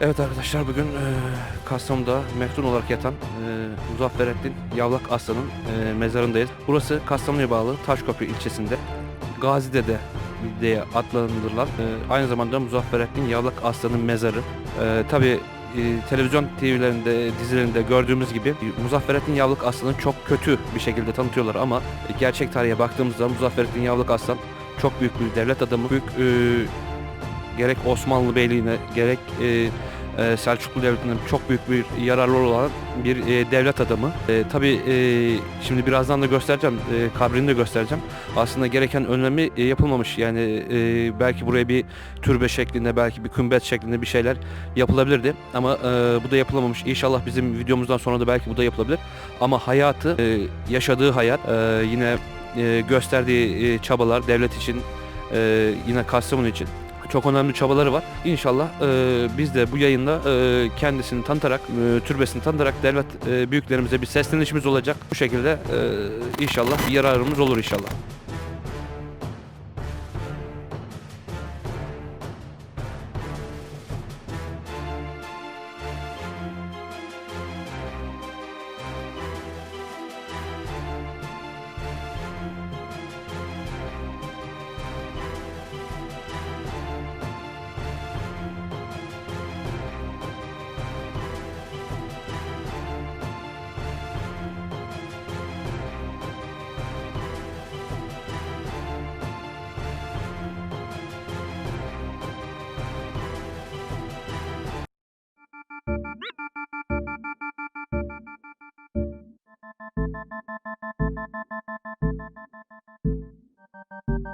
Evet arkadaşlar bugün e, Kastamonu'da meftun olarak yatan e, Muzafferettin Yavlak Aslan'ın e, mezarındayız. Burası Kastamonu'ya bağlı Taşköprü ilçesinde Gazide'de diye adlandırılan e, aynı zamanda Muzafferettin Yavlak Aslan'ın mezarı. E, Tabi televizyon TV'lerinde, dizilerinde gördüğümüz gibi e, Muzafferettin Yavlak Aslan'ı çok kötü bir şekilde tanıtıyorlar ama e, gerçek tarihe baktığımızda Muzafferettin Yavlak Aslan çok büyük bir devlet adamı, büyük e, gerek Osmanlı Beyliğine gerek e, e, Selçuklu Devleti'nin çok büyük bir yararlı olan bir e, devlet adamı. E, tabii e, şimdi birazdan da göstereceğim, e, kabrini de göstereceğim. Aslında gereken önlemi e, yapılmamış. Yani e, belki buraya bir türbe şeklinde, belki bir kümbet şeklinde bir şeyler yapılabilirdi. Ama e, bu da yapılamamış. İnşallah bizim videomuzdan sonra da belki bu da yapılabilir. Ama hayatı, e, yaşadığı hayat, e, yine e, gösterdiği e, çabalar devlet için, e, yine Kastamonu için çok önemli çabaları var. İnşallah e, biz de bu yayında e, kendisini tanıtarak, e, türbesini tanıtarak devlet e, büyüklerimize bir seslenişimiz olacak. Bu şekilde e, inşallah yararımız olur inşallah.